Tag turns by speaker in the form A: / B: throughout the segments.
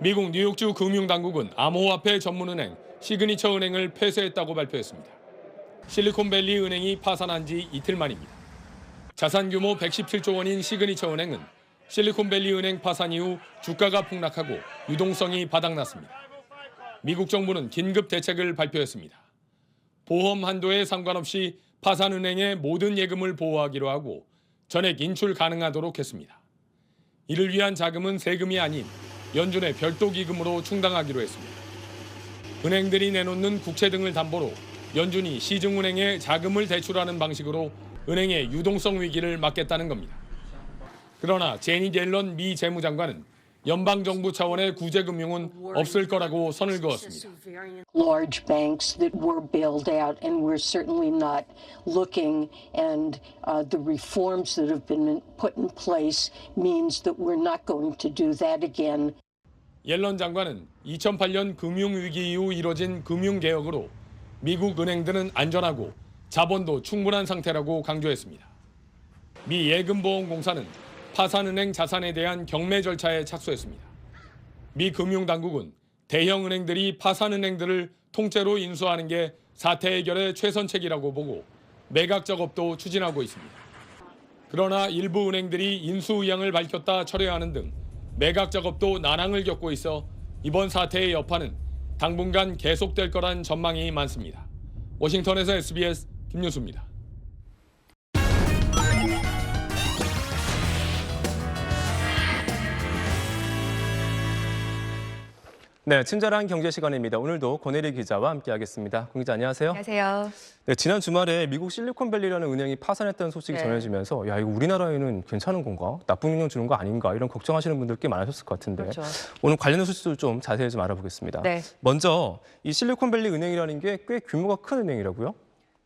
A: 미국 뉴욕주 금융당국은 암호화폐 전문은행 시그니처 은행을 폐쇄했다고 발표했습니다. 실리콘밸리 은행이 파산한 지 이틀 만입니다. 자산 규모 117조 원인 시그니처 은행은 실리콘밸리 은행 파산 이후 주가가 폭락하고 유동성이 바닥났습니다. 미국 정부는 긴급 대책을 발표했습니다. 보험 한도에 상관없이 파산 은행의 모든 예금을 보호하기로 하고 전액 인출 가능하도록 했습니다. 이를 위한 자금은 세금이 아닌 연준의 별도 기금으로 충당하기로 했습니다. 은행들이 내놓는 국채 등을 담보로 연준이 시중은행에 자금을 대출하는 방식으로 은행의 유동성 위기를 막겠다는 겁니다. 그러나 제니 옐런 미 재무장관은 연방 정부 차원의 구제 금융은 없을 거라고 선을 그었습니다.
B: large banks that were bailed out, and we're certainly not looking. And uh, the reforms that have been put in place means that we're not going to do that again.
A: 옐런 장관은 2008년 금융 위기 이후 이뤄진 금융 개혁으로 미국 은행들은 안전하고 자본도 충분한 상태라고 강조했습니다. 미 예금보험공사는 파산은행 자산에 대한 경매 절차에 착수했습니다. 미 금융당국은 대형 은행들이 파산은행들을 통째로 인수하는 게 사태 해결의 최선책이라고 보고 매각 작업도 추진하고 있습니다. 그러나 일부 은행들이 인수 의향을 밝혔다 철회하는 등 매각 작업도 난항을 겪고 있어 이번 사태의 여파는 당분간 계속될 거란 전망이 많습니다. 워싱턴에서 SBS 김윤수입니다.
C: 네, 친절한 경제 시간입니다. 오늘도 권혜리 기자와 함께하겠습니다. 권 기자 안녕하세요.
D: 안녕하세요.
C: 네, 지난 주말에 미국 실리콘밸리라는 은행이 파산했다는 소식이
D: 네.
C: 전해지면서 야 이거 우리나라에는 괜찮은 건가? 나쁜 영향 주는 거 아닌가? 이런 걱정하시는 분들 꽤 많으셨을 것 같은데
D: 그렇죠.
C: 오늘 관련 소식들 좀 자세히 좀 알아보겠습니다.
D: 네.
C: 먼저 이 실리콘밸리 은행이라는 게 꽤 규모가 큰 은행이라고요?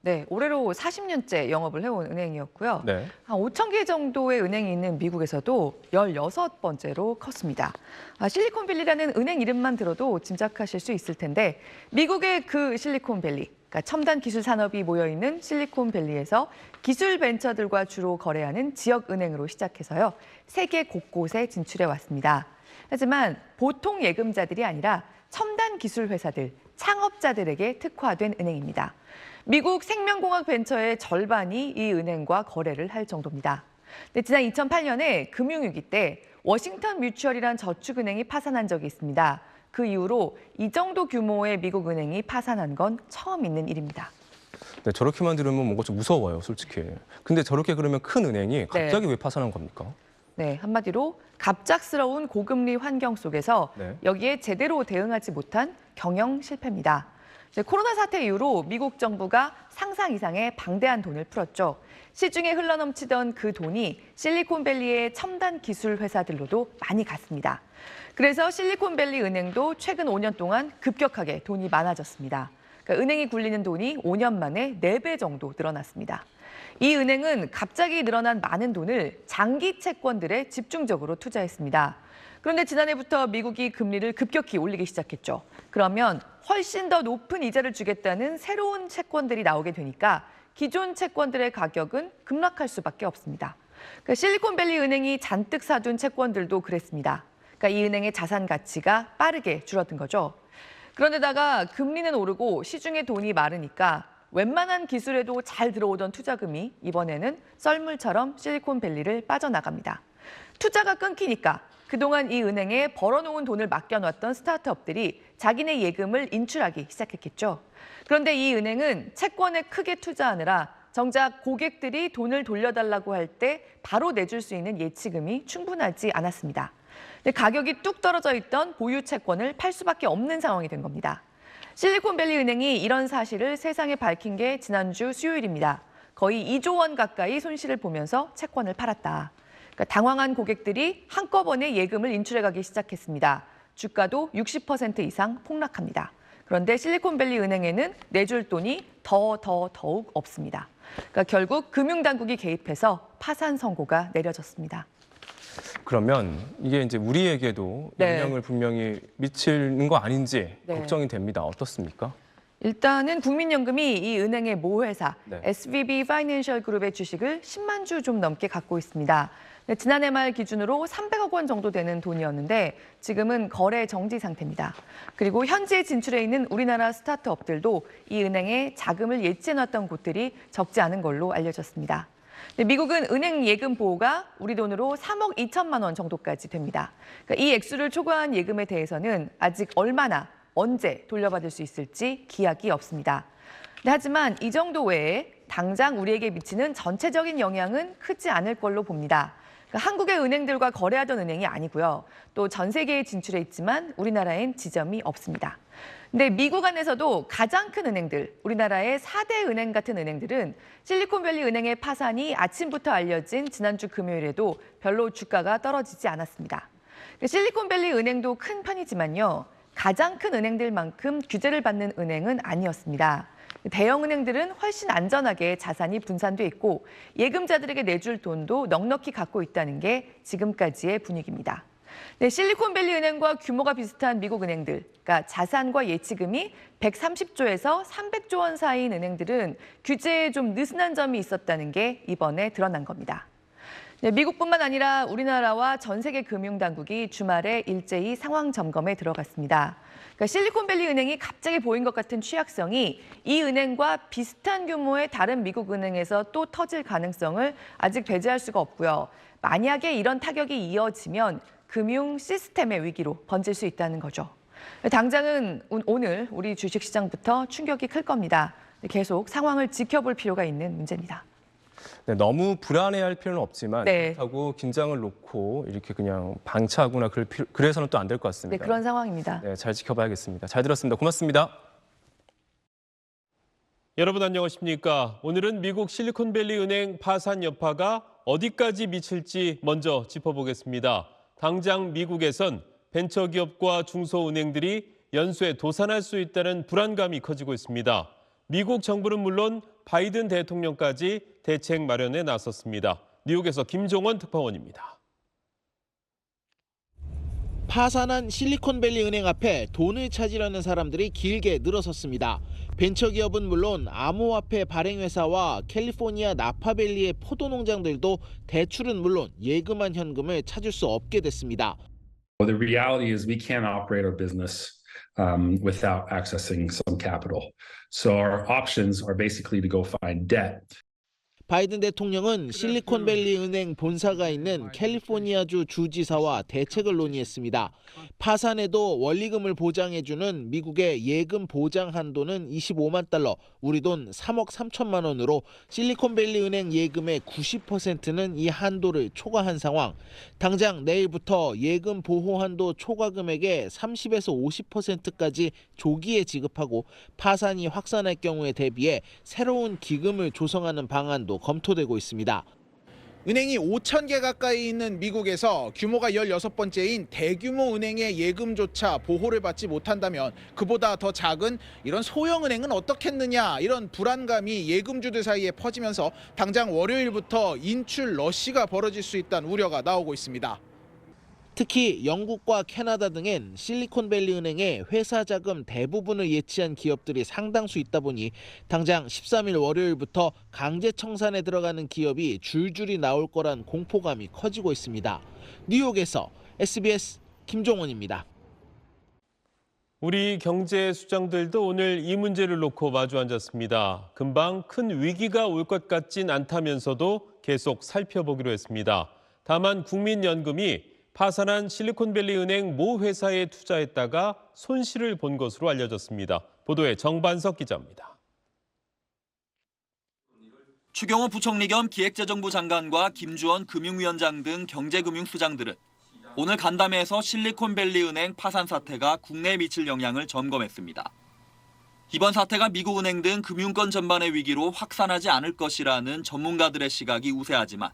D: 네, 올해로 40년째 영업을 해온 은행이었고요.
C: 네.
D: 한 5천 개 정도의 은행이 있는 미국에서도 16번째로 컸습니다. 아, 실리콘밸리라는 은행 이름만 들어도 짐작하실 수 있을 텐데 미국의 그 실리콘밸리, 그러니까 첨단 기술 산업이 모여 있는 실리콘밸리에서 기술 벤처들과 주로 거래하는 지역 은행으로 시작해서요. 세계 곳곳에 진출해 왔습니다. 하지만 보통 예금자들이 아니라 첨단 기술 회사들, 창업자들에게 특화된 은행입니다. 미국 생명공학 벤처의 절반이 이 은행과 거래를 할 정도입니다. 근데 지난 2008년에 금융위기 때 워싱턴 뮤추얼이란 저축은행이 파산한 적이 있습니다. 그 이후로 이 정도 규모의 미국 은행이 파산한 건 처음 있는 일입니다.
C: 네, 저렇게만 들으면 뭔가 좀 무서워요, 솔직히. 근데 저렇게 그러면 큰 은행이 갑자기 왜 파산한 겁니까?
D: 네, 한마디로 갑작스러운 고금리 환경 속에서
C: 네.
D: 여기에 제대로 대응하지 못한 경영 실패입니다. 코로나 사태 이후로 미국 정부가 상상 이상의 방대한 돈을 풀었죠. 시중에 흘러넘치던 그 돈이 실리콘밸리의 첨단 기술 회사들로도 많이 갔습니다. 그래서 실리콘밸리 은행도 최근 5년 동안 급격하게 돈이 많아졌습니다. 그러니까 은행이 굴리는 돈이 5년 만에 4배 정도 늘어났습니다. 이 은행은 갑자기 늘어난 많은 돈을 장기 채권들에 집중적으로 투자했습니다. 그런데 지난해부터 미국이 금리를 급격히 올리기 시작했죠. 그러면 훨씬 더 높은 이자를 주겠다는 새로운 채권들이 나오게 되니까 기존 채권들의 가격은 급락할 수밖에 없습니다. 그러니까 실리콘밸리 은행이 잔뜩 사둔 채권들도 그랬습니다. 그러니까 이 은행의 자산 가치가 빠르게 줄어든 거죠. 그런데다가 금리는 오르고 시중에 돈이 마르니까 웬만한 기술에도 잘 들어오던 투자금이 이번에는 썰물처럼 실리콘밸리를 빠져나갑니다. 투자가 끊기니까 그동안 이 은행에 벌어놓은 돈을 맡겨놨던 스타트업들이 자기네 예금을 인출하기 시작했겠죠. 그런데 이 은행은 채권에 크게 투자하느라 정작 고객들이 돈을 돌려달라고 할 때 바로 내줄 수 있는 예치금이 충분하지 않았습니다. 가격이 뚝 떨어져 있던 보유 채권을 팔 수밖에 없는 상황이 된 겁니다. 실리콘밸리 은행이 이런 사실을 세상에 밝힌 게 지난주 수요일입니다. 거의 2조 원 가까이 손실을 보면서 채권을 팔았다. 그러니까 당황한 고객들이 한꺼번에 예금을 인출해가기 시작했습니다. 주가도 60% 이상 폭락합니다. 그런데 실리콘밸리 은행에는 내줄 돈이 더 더 더욱 없습니다. 그러니까 결국 금융당국이 개입해서 파산 선고가 내려졌습니다.
C: 그러면 이게 이제 우리에게도
D: 네.
C: 영향을 분명히 미치는 거 아닌지
D: 네.
C: 걱정이 됩니다. 어떻습니까?
D: 일단은 국민연금이 이 은행의 모 회사
C: 네.
D: SVB 파이낸셜 그룹의 주식을 10만 주 좀 넘게 갖고 있습니다. 네, 지난해 말 기준으로 300억 원 정도 되는 돈이었는데 지금은 거래 정지 상태입니다. 그리고 현지에 진출해 있는 우리나라 스타트업들도 이 은행에 자금을 예치해놨던 곳들이 적지 않은 걸로 알려졌습니다. 네, 미국은 은행 예금 보호가 우리 돈으로 3억 2천만 원 정도까지 됩니다. 그러니까 이 액수를 초과한 예금에 대해서는 아직 얼마나 언제 돌려받을 수 있을지 기약이 없습니다. 네, 하지만 이 정도 외에 당장 우리에게 미치는 전체적인 영향은 크지 않을 걸로 봅니다. 그러니까 한국의 은행들과 거래하던 은행이 아니고요. 또 전 세계에 진출해 있지만 우리나라엔 지점이 없습니다. 근데 미국 안에서도 가장 큰 은행들, 우리나라의 4대 은행 같은 은행들은 실리콘밸리 은행의 파산이 아침부터 알려진 지난주 금요일에도 별로 주가가 떨어지지 않았습니다. 실리콘밸리 은행도 큰 편이지만요. 가장 큰 은행들만큼 규제를 받는 은행은 아니었습니다. 대형 은행들은 훨씬 안전하게 자산이 분산돼 있고 예금자들에게 내줄 돈도 넉넉히 갖고 있다는 게 지금까지의 분위기입니다. 네, 실리콘밸리 은행과 규모가 비슷한 미국 은행들, 그러니까 자산과 예치금이 130조에서 300조 원 사이인 은행들은 규제에 좀 느슨한 점이 있었다는 게 이번에 드러난 겁니다. 네, 미국뿐만 아니라 우리나라와 전 세계 금융 당국이 주말에 일제히 상황 점검에 들어갔습니다. 그러니까 실리콘밸리 은행이 갑자기 보인 것 같은 취약성이 이 은행과 비슷한 규모의 다른 미국 은행에서 또 터질 가능성을 아직 배제할 수가 없고요. 만약에 이런 타격이 이어지면 금융 시스템의 위기로 번질 수 있다는 거죠. 당장은 오- 오늘 우리 주식시장부터 충격이 클 겁니다. 계속 상황을 지켜볼 필요가 있는 문제입니다.
C: 네, 너무 불안해할 필요는 없지만
D: 네.
C: 그렇다고 긴장을 놓고 이렇게 그냥 방치하거나 그럴 필요, 그래서는 또 안 될 것
D: 네,
C: 같습니다.
D: 그런 상황입니다.
C: 네, 잘 지켜봐야겠습니다. 잘 들었습니다. 고맙습니다.
E: 여러분 안녕하십니까? 오늘은 미국 실리콘밸리 은행 파산 여파가 어디까지 미칠지 먼저 짚어보겠습니다. 당장 미국에선 벤처기업과 중소은행들이 연쇄 도산할 수 있다는 불안감이 커지고 있습니다. 미국 정부는 물론 바이든 대통령까지 대책 마련에 나섰습니다. 뉴욕에서 김종원 특파원입니다.
F: 파산한 실리콘밸리 은행 앞에 돈을 찾으려는 사람들이 길게 늘어섰습니다. 벤처기업은 물론 암호화폐 발행회사와 캘리포니아 나파밸리의 포도 농장들도 대출은 물론 예금한 현금을 찾을 수 없게 됐습니다.
G: The reality is we can't operate our business um, without accessing some capital. So our options are basically to go find debt.
F: 바이든 대통령은 실리콘밸리 은행 본사가 있는 캘리포니아주 주지사와 대책을 논의했습니다. 파산에도 원리금을 보장해주는 미국의 예금 보장 한도는 25만 달러, 우리 돈 3억 3천만 원으로 실리콘밸리 은행 예금의 90%는 이 한도를 초과한 상황. 당장 내일부터 예금 보호 한도 초과 금액의 30에서 50%까지 조기에 지급하고 파산이 확산할 경우에 대비해 새로운 기금을 조성하는 방안도 검토되고 있습니다.
H: 은행이 5천 개 가까이 있는 미국에서 규모가 16번째인 대규모 은행의 예금조차 보호를 받지 못한다면 그보다 더 작은 이런 소형 은행은 어떻겠느냐 이런 불안감이 예금주들 사이에 퍼지면서 당장 월요일부터 인출 러시가 벌어질 수 있다는 우려가 나오고 있습니다.
F: 특히 영국과 캐나다 등엔 실리콘밸리 은행에 회사 자금 대부분을 예치한 기업들이 상당수 있다 보니 당장 13일 월요일부터 강제 청산에 들어가는 기업이 줄줄이 나올 거란 공포감이 커지고 있습니다. 뉴욕에서 SBS 김종원입니다.
E: 우리 경제 수장들도 오늘 이 문제를 놓고 마주 앉았습니다. 금방 큰 위기가 올 것 같진 않다면서도 계속 살펴보기로 했습니다. 다만 국민연금이 파산한 실리콘밸리 은행 모 회사에 투자했다가 손실을 본 것으로 알려졌습니다. 보도에 정반석 기자입니다.
I: 추경호 부총리 겸 기획재정부 장관과 김주원 금융위원장 등 경제금융수장들은 오늘 간담회에서 실리콘밸리 은행 파산 사태가 국내에 미칠 영향을 점검했습니다. 이번 사태가 미국 은행 등 금융권 전반의 위기로 확산하지 않을 것이라는 전문가들의 시각이 우세하지만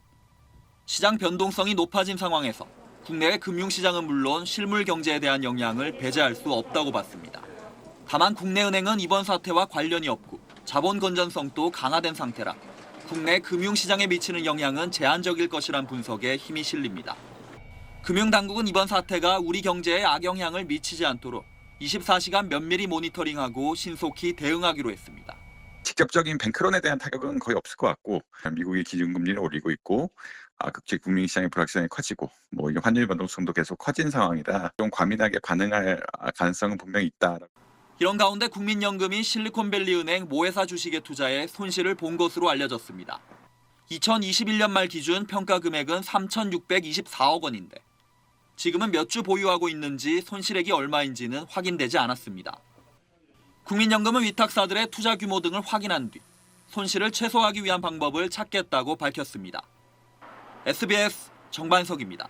I: 시장 변동성이 높아진 상황에서 국내의 금융시장은 물론 실물 경제에 대한 영향을 배제할 수 없다고 봤습니다. 다만 국내 은행은 이번 사태와 관련이 없고 자본 건전성도 강화된 상태라 국내 금융시장에 미치는 영향은 제한적일 것이란 분석에 힘이 실립니다. 금융당국은 이번 사태가 우리 경제에 악영향을 미치지 않도록 24시간 면밀히 모니터링하고 신속히 대응하기로 했습니다.
J: 직접적인 뱅크런에 대한 타격은 거의 없을 것 같고 미국이 기준금리를 올리고 있고 아, 극히 금융시장의 불확실성이 커지고 뭐 이게 환율 변동성도 계속 커진 상황이라 좀 과민하게 반응할 가능성은 분명히 있다.
I: 이런 가운데 국민연금이 실리콘밸리은행 모회사 주식에 투자해 손실을 본 것으로 알려졌습니다. 2021년 말 기준 평가 금액은 3,624억 원인데 지금은 몇 주 보유하고 있는지 손실액이 얼마인지는 확인되지 않았습니다. 국민연금은 위탁사들의 투자 규모 등을 확인한 뒤 손실을 최소화하기 위한 방법을 찾겠다고 밝혔습니다. SBS 정반석입니다.